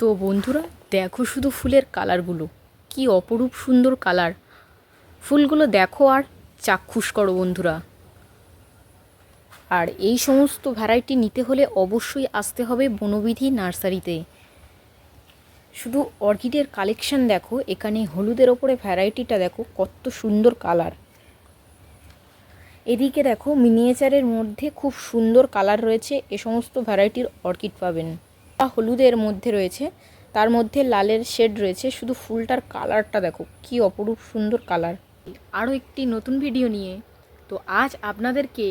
তো বন্ধুরা, দেখো শুধু ফুলের কালারগুলো। কি অপরূপ সুন্দর কালার। ফুলগুলো দেখো আর চাক্ষুষ করো বন্ধুরা। আর এই সমস্ত ভ্যারাইটি নিতে হলে অবশ্যই আসতে হবে বনবিধি নার্সারিতে। শুধু অর্কিডের কালেকশন দেখো, এখানে হলুদের ওপরে ভ্যারাইটিটা দেখো, কত সুন্দর কালার। এদিকে দেখো, মিনিয়েচারের মধ্যে খুব সুন্দর কালার রয়েছে, এ সমস্ত ভ্যারাইটির অর্কিড পাবেন। হলুদের মধ্যে রয়েছে। তার মধ্যে লালের শেড রয়েছে। শুধু ফুলটার কালারটা দেখো, কি অপরূপ সুন্দর কালার। আরও একটি নতুন ভিডিও নিয়ে। তো আজ আপনাদেরকে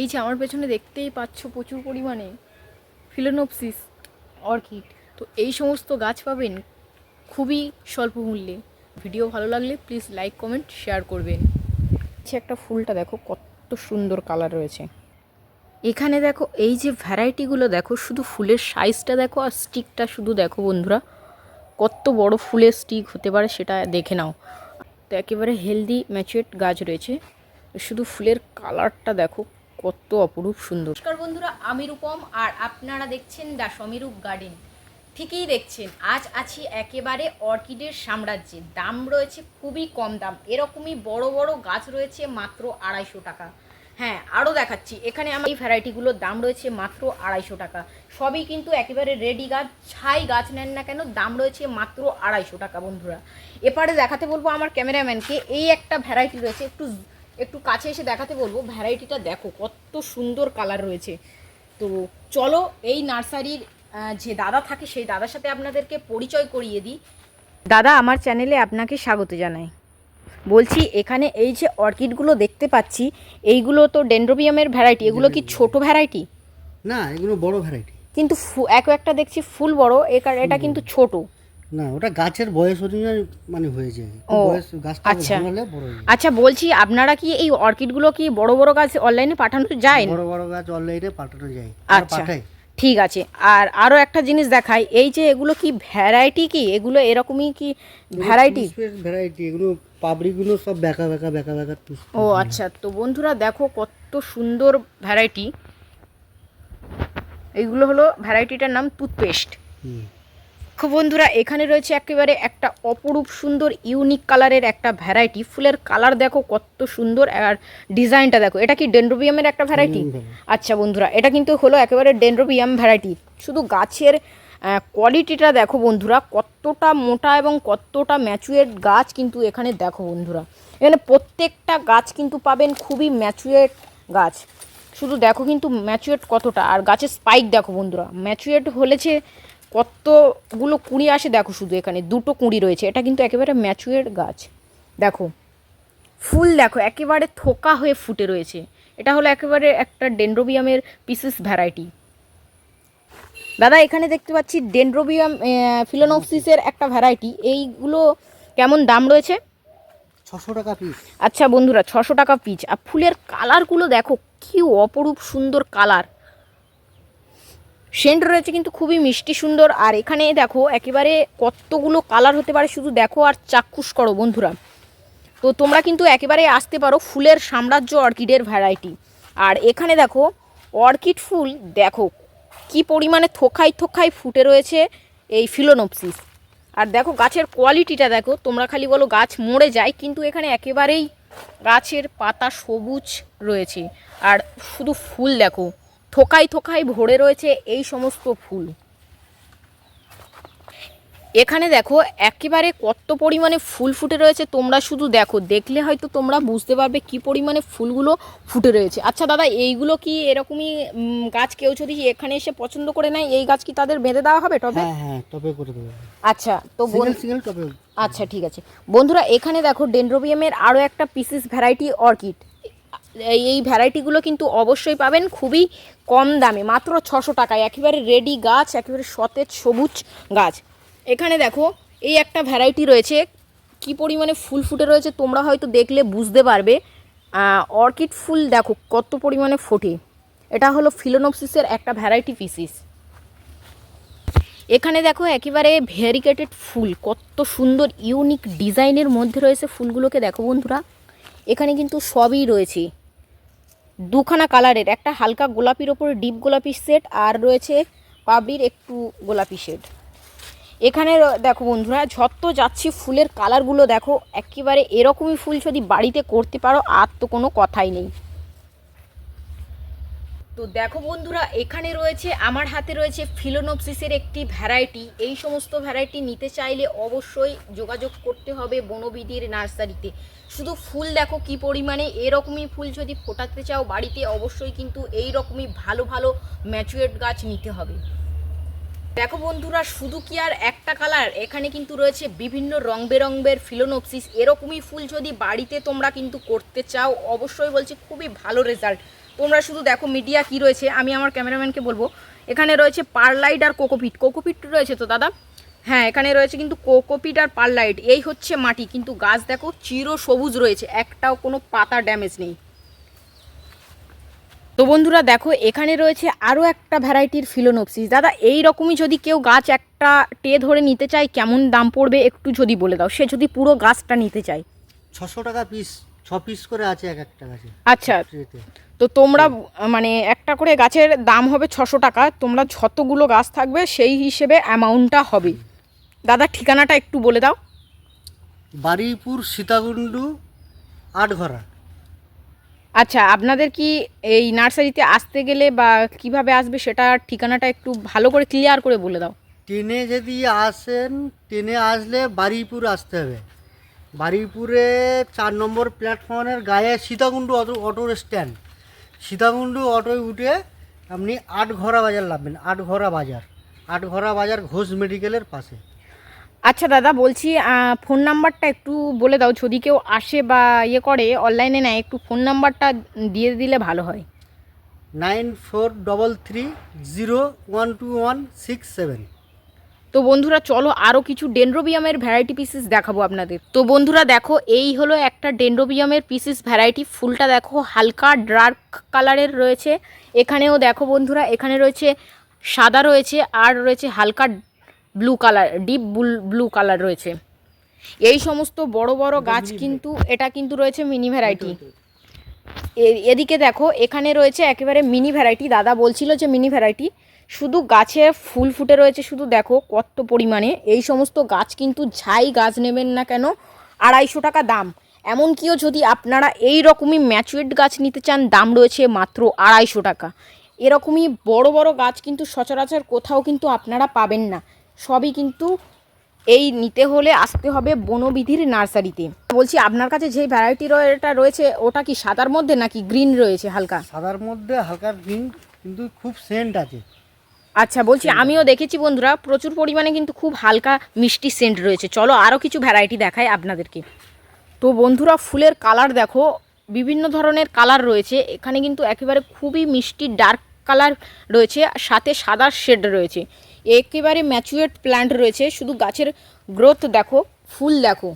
এই যে আমার পেছনে দেখতেই পাচ্ছ প্রচুর পরিমাণে ফিলোনোপসিস অর্কিড। তো এই সমস্ত গাছ পাবেন খুবই স্বল্প মূল্যে। ভিডিও ভালো লাগলে প্লিজ লাইক, কমেন্ট, শেয়ার করবেন। একটা ফুলটা দেখো, কত সুন্দর কালার রয়েছে। এখানে দেখো, এই যে ভ্যারাইটিগুলো দেখো, শুধু ফুলের সাইজটা দেখো আর স্টিকটা শুধু দেখো বন্ধুরা। কত বড় ফুলের স্টিক হতে পারে সেটা দেখে নাও। তো একেবারে হেলদি ম্যাচুয়েট গাছ রয়েছে। শুধু ফুলের কালারটা দেখো, কত অপরূপ সুন্দর। নমস্কার বন্ধুরা, আমি রূপম আর আপনারা দেখছেন দ্য সমীরূপ গার্ডেন ঠিকই দেখছেন, আজ আছি একেবারে অর্কিডের সাম্রাজ্যে। দাম রয়েছে খুবই কম দাম। এরকমই বড় বড় গাছ রয়েছে মাত্র আড়াইশো টাকা। হ্যাঁ আরও দেখাচ্ছি। এখানে আমার এই ভ্যারাইটিগুলোর দাম রয়েছে মাত্র আড়াইশো টাকা। সবই কিন্তু একেবারে রেডি গাছ, ছাই গাছ নেন না কেন, দাম রয়েছে মাত্র আড়াইশো টাকা বন্ধুরা। এপারে দেখাতে বলব আমার ক্যামেরাম্যানকে, এই একটা ভ্যারাইটি রয়েছে, একটু একটু কাছে এসে দেখাতে বলব, ভ্যারাইটিটা দেখো, কত সুন্দর কালার রয়েছে। তো চলো, এই নার্সারির যে দাদা থাকে, সেই দাদার সাথে আপনাদেরকে পরিচয় করিয়ে দিই। দাদা, আমার চ্যানেলে আপনাকে স্বাগত জানাই। বলছি এখানে এই যে অর্কিডগুলো দেখতে পাচ্ছি এইগুলো তো ডেন্ড্রোবিয়ামের ভ্যারাইটি এগুলো কি ছোট ভ্যারাইটি না এগুলো বড় ভ্যারাইটি কিন্তু এক একটা দেখছি ফুল বড় এটা কিন্তু ছোট। না ওটা গাছের বয়স অনুযায়ী মানে হয়ে যায়। বয়স গাছটা আচ্ছা। বড় আচ্ছা বলছি আপনারা কি এই অর্কিডগুলো কি বড় বড় গাছ অনলাইনে পাঠানো যায়? বড় বড় গাছ অনলাইনে পাঠানো যায়। আচ্ছা পাঠাই ঠিক আছে। আর আরও একটা জিনিস দেখাই এই যে এগুলো কি ভ্যারাইটি কি? এগুলো এরকমই কি ভ্যারাইটি ভ্যারাইটি এগুলো পাবড়িগুলো সব বেঁকা বেঁকা বেঁকা বেঁকা ও আচ্ছা তো বন্ধুরা দেখো কত সুন্দর ভ্যারাইটি এইগুলো হলো ভ্যারাইটিটার নাম টুথপেস্ট খুব বন্ধুরা এখানে রয়েছে একেবারে একটা অপরূপ সুন্দর ইউনিক কালারের একটা ভ্যারাইটি ফুলের কালার দেখো কত সুন্দর আর ডিজাইনটা দেখো। এটা কি ডেন্ড্রোবিয়ামের একটা ভ্যারাইটি আচ্ছা বন্ধুরা এটা কিন্তু হলো একেবারে ডেন্ড্রোবিয়াম ভ্যারাইটি শুধু গাছের কোয়ালিটিটা দেখো বন্ধুরা, কতটা মোটা এবং কতটা ম্যাচুয়েট গাছ কিন্তু এখানে দেখো বন্ধুরা। এখানে প্রত্যেকটা গাছ কিন্তু পাবেন খুবই ম্যাচুয়েট গাছ। শুধু দেখো কিন্তু ম্যাচুয়েট কতটা, আর গাছের স্পাইক দেখো বন্ধুরা ম্যাচুয়েট হলেছে কতগুলো কুঁড়ি আসে দেখো শুধু এখানে, দুটো কুঁড়ি রয়েছে, এটা কিন্তু একেবারে ম্যাচুয়েট গাছ। দেখো, ফুল দেখো, একেবারে থোকা হয়ে ফুটে রয়েছে। এটা হলো একেবারে একটা ডেন্ড্রোবিয়ামের পিসিস ভ্যারাইটি দাদা এখানে দেখতে পাচ্ছি ডেন্ড্রোবিয়াম ফিলোনোপসিসের একটা ভ্যারাইটি এইগুলো কেমন দাম রয়েছে? ছশো টাকা পিস আচ্ছা বন্ধুরা ছশো টাকা পিচ আর ফুলের কালারগুলো দেখো কি অপরূপ সুন্দর কালার সেন্ট রয়েছে কিন্তু খুবই মিষ্টি সুন্দর। আর এখানে দেখো একেবারে কতগুলো কালার হতে পারে শুধু দেখো আর চাক্ষুষ করো বন্ধুরা। তো তোমরা কিন্তু একেবারে আসতে পারো ফুলের সাম্রাজ্য অর্কিডের ভ্যারাইটি আর এখানে দেখো অর্কিড ফুল দেখো কি পরিমাণে থোকাই থোকাই ফুটে রয়েছে এই ফিলোনোপসিস। আর দেখো গাছের কোয়ালিটিটা দেখো, তোমরা খালি বলো গাছ মরে যায়, কিন্তু এখানে একেবারেই গাছের পাতা সবুজ রয়েছে। আর শুধু ফুল দেখো থোকাই থোকাই ভরে রয়েছে এই সমস্ত ফুল। এখানে দেখো একেবারে কত পরিমাণে ফুল ফুটে রয়েছে তোমরা শুধু দেখো। দেখলে হয়তো তোমরা বুঝতে পারবে কি পরিমাণে ফুলগুলো ফুটে রয়েছে। আচ্ছা দাদা এইগুলো কি এরকমই গাছ কেউ যদি এখানে এসে পছন্দ করে নেয় এই গাছ কি তাদের বেঁধে দেওয়া হবে তবে হ্যাঁ হ্যাঁ টপে করে দেবো। আচ্ছা তো সিঙ্গেল আচ্ছা ঠিক আছে। বন্ধুরা এখানে দেখো ডেন্ড্রোবিয়ামের আরও একটা পিসিস ভ্যারাইটি অর্কিড এই- এই ভ্যারাইটিগুলো কিন্তু অবশ্যই পাবেন খুবই কম দামে মাত্র ছশো টাকায়। একেবারে রেডি গাছ একেবারে সতেজ সবুজ গাছ। এখানে দেখো, এই একটা ভ্যারাইটি রয়েছে। কি পরিমাণে ফুল ফুটে রয়েছে তোমরা হয়তো দেখলে বুঝতে পারবে। অর্কিড ফুল দেখো, কত পরিমাণে ফোটে। এটা হলো ফিলোনোপসিসের একটা ভ্যারাইটি পিসিস এখানে দেখো একেবারে ভেরিকেটেড ফুল, কত সুন্দর ইউনিক ডিজাইনের মধ্যে রয়েছে ফুলগুলোকে। দেখো বন্ধুরা, এখানে কিন্তু সবই রয়েছে। দুখানা কালারের একটা হালকা গোলাপির ওপর ডিপ গোলাপি সেট আর রয়েছে পাবলির একটু গোলাপি শেড এখানে দেখো বন্ধুরা, যত যাচ্ছি, ফুলের কালারগুলো দেখো, একেবারে এরকমই ফুল যদি বাড়িতে করতে পারো, আর তো কোনো কথাই নেই। তো দেখো বন্ধুরা, এখানে রয়েছে, আমার হাতে রয়েছে ফিলোনোপসিসের একটি ভ্যারাইটি। এই সমস্ত ভ্যারাইটি নিতে চাইলে অবশ্যই যোগাযোগ করতে হবে বনবিধির নার্সারিতে। শুধু ফুল দেখো কি পরিমাণে, এরকমই ফুল যদি ফোটাতে চাও বাড়িতে, অবশ্যই কিন্তু এই রকমই ভালো ভালো ম্যাচুয়েট গাছ নিতে হবে। দেখো বন্ধুরা, শুধু কি আর একটা কালার এখানে কিন্তু রয়েছে বিভিন্ন রং বেরঙের ফিলোনোপসিস এরকমই ফুল যদি বাড়িতে তোমরা কিন্তু করতে চাও, অবশ্যই বলছি খুবই ভালো রেজাল্ট তোমরা শুধু দেখো মিডিয়া কি রয়েছে, আমি আমার ক্যামেরাম্যানকে বলব। এখানে রয়েছে পারলাইট আর কোকোপিট কোকোপিট রয়েছে তো, দাদা? হ্যাঁ এখানে রয়েছে কিন্তু কোকোপিট আর পারলাইট এই হচ্ছে মাটি, কিন্তু গাছ দেখো চির সবুজ রয়েছে, একটাও কোনো পাতা ড্যামেজ নেই। তো বন্ধুরা দেখো এখানে রয়েছে আরও একটা ভ্যারাইটির ফিলোনপসিস। দাদা এই রকমই যদি কেউ গাছ একটা টে ধরে নিতে চায় কেমন দাম পড়বে একটু যদি বলে দাও? সে যদি পুরো গাছটা নিতে চায়। ছশো টাকা পিস ছ পিস করে আছে এক একটা গাছে। আচ্ছা। তো তোমরা মানে একটা করে গাছের দাম হবে ছশো টাকা তোমরা যতগুলো গাছ থাকবে সেই হিসেবে অ্যামাউন্টটা হবে। দাদা ঠিকানাটা একটু বলে দাও। বারুইপুর সীতাকুণ্ডু আটঘরা। আচ্ছা আপনাদের কি এই নার্সারিতে আসতে গেলে বা কীভাবে আসবে সেটা ঠিকানাটা একটু ভালো করে ক্লিয়ার করে বলে দাও। ট্রেনে যদি আসেন, ট্রেনে আসলে বারুইপুর আসতে হবে। বারুইপুরে চার নম্বর প্ল্যাটফর্মের গায়ে Sitakunda auto auto stand Sitakunda অটোয় উঠে আপনি আটঘরা বাজার নামবেন আটঘরা বাজার। আটঘরা বাজার ঘোষ মেডিকেলের পাশে। আচ্ছা দাদা বলছি ফোন নাম্বারটা একটু বলে দাও। যদি কেউ আসে বা ইয়ে করে অনলাইনে নেয় একটু ফোন নাম্বারটা দিয়ে দিলে ভালো হয়। Nine four double three zero one two one six seven. তো বন্ধুরা চলো আরও কিছু ডেন্ড্রোবিয়ামের ভ্যারাইটি পিসেস দেখাবো আপনাদের। তো বন্ধুরা দেখো এই হলো একটা ডেন্ড্রোবিয়ামের পিসেস ভ্যারাইটি। ফুলটা দেখো হালকা ডার্ক কালারের রয়েছে। এখানেও দেখো বন্ধুরা এখানে রয়েছে সাদা রয়েছে আর রয়েছে হালকা blue colour deep blue colour রয়েছে। এই সমস্ত বড় বড় গাছ কিন্তু এটা কিন্তু রয়েছে মিনি ভ্যারাইটি এ- এদিকে দেখো এখানে রয়েছে একেবারে মিনি ভ্যারাইটি দাদা বলছিল যে মিনি ভ্যারাইটি শুধু গাছে ফুল ফুটে রয়েছে শুধু দেখো কত পরিমাণে। এই সমস্ত গাছ কিন্তু ঝাই গাছ নেবেন না কেন আড়াইশো টাকা দাম। এমনকিও যদি আপনারা এই রকমই ম্যাচুয়েট গাছ নিতে চান দাম রয়েছে মাত্র আড়াইশো টাকা। এরকমই বড় বড় গাছ কিন্তু সচরাচর কোথাও কিন্তু আপনারা পাবেন না। সবই কিন্তু এই নিতে হলে আসতে হবে বনবিধির নার্সারিতে। বলছি আপনার কাছে যে ভ্যারাইটি রয়েটা রয়েছে ওটা কি সাদার মধ্যে নাকি গ্রিন রয়েছে হালকা? সাদার মধ্যে হালকা গ্রিন কিন্তু খুব সেন্ট আছে। আচ্ছা বলছি আমিও দেখেছি বন্ধুরা প্রচুর পরিমাণে কিন্তু খুব হালকা মিষ্টি সেন্ট রয়েছে। চলো আরও কিছু ভ্যারাইটি দেখাই আপনাদেরকে। তো বন্ধুরা ফুলের কালার দেখো বিভিন্ন ধরনের কালার রয়েছে। এখানে কিন্তু একেবারে খুবই মিষ্টি ডার্ক কালার রয়েছে সাথে সাদা শেড রয়েছে। একেবারে ম্যাচুয়েট প্ল্যান্ট রয়েছে। শুধু গাছের গ্রোথ দেখো ফুল দেখো।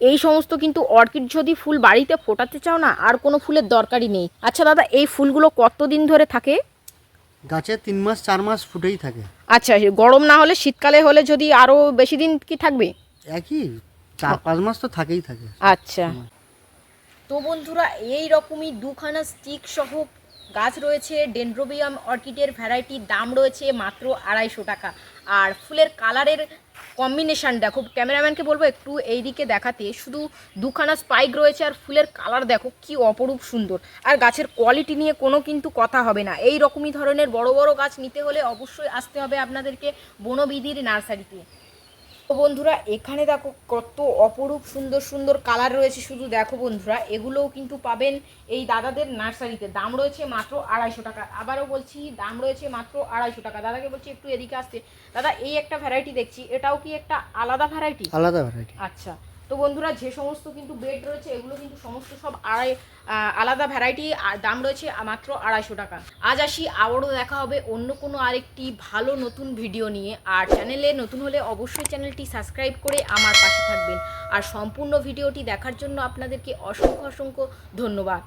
এই সমস্ত কিন্তু অর্কিড যদি ফুল বাড়িতে ফোটাতে চাও না আর কোনো ফুলের দরকারই নেই। আচ্ছা দাদা এই ফুলগুলো কতদিন ধরে থাকে? গাছে তিন মাস চার মাস ফুটেই থাকে। আচ্ছা গরম না হলে শীতকালে হলে যদি আরও বেশি দিন কি থাকবে? একই চার পাঁচ মাস তো থাকেই থাকে। আচ্ছা। তো বন্ধুরা এই রকমই দুখানা স্টিক সহ গাছ রয়েছে, ডেন্ড্রোবিয়াম অর্কিডের ভ্যারাইটির দাম রয়েছে মাত্র আড়াইশো টাকা। আর ফুলের কালারের কম্বিনেশান দেখো ক্যামেরাম্যানকে বলব একটু এই দিকে দেখাতে, শুধু দুখানা স্পাইক রয়েছে আর ফুলের কালার দেখো কি অপরূপ সুন্দর। আর গাছের কোয়ালিটি নিয়ে কোনো কিন্তু কথা হবে না। এই রকমই ধরনের বড় বড় গাছ নিতে হলে অবশ্যই আসতে হবে আপনাদেরকে বনবিধির নার্সারিতে। তো বন্ধুরা এখানে দেখো কত অপরূপ সুন্দর সুন্দর কালার রয়েছে শুধু দেখো বন্ধুরা। এগুলোও কিন্তু পাবেন এই দাদাদের নার্সারিতে। দাম রয়েছে মাত্র আড়াইশো টাকা। আবারও বলছি দাম রয়েছে মাত্র আড়াইশো টাকা। দাদাকে বলছি একটু এদিকে আসতে। দাদা এই একটা ভ্যারাইটি দেখছি। এটাও কি একটা আলাদা ভ্যারাইটি আলাদা ভ্যারাইটি আচ্ছা। তো বন্ধুরা, যে সমস্ত কিন্তু বেড রয়েছে, এগুলো কিন্তু সমস্ত সব আড়াই আলাদা ভ্যারাইটি দাম রয়েছে মাত্র আড়াইশো টাকা। আজ আসি, আবারও দেখা হবে অন্য কোনো আরেকটি ভালো নতুন ভিডিও নিয়ে। আর চ্যানেলে নতুন হলে অবশ্যই চ্যানেলটি সাবস্ক্রাইব করে আমার পাশে থাকবেন। আর সম্পূর্ণ ভিডিওটি দেখার জন্য আপনাদেরকে অসংখ্য অসংখ্য ধন্যবাদ।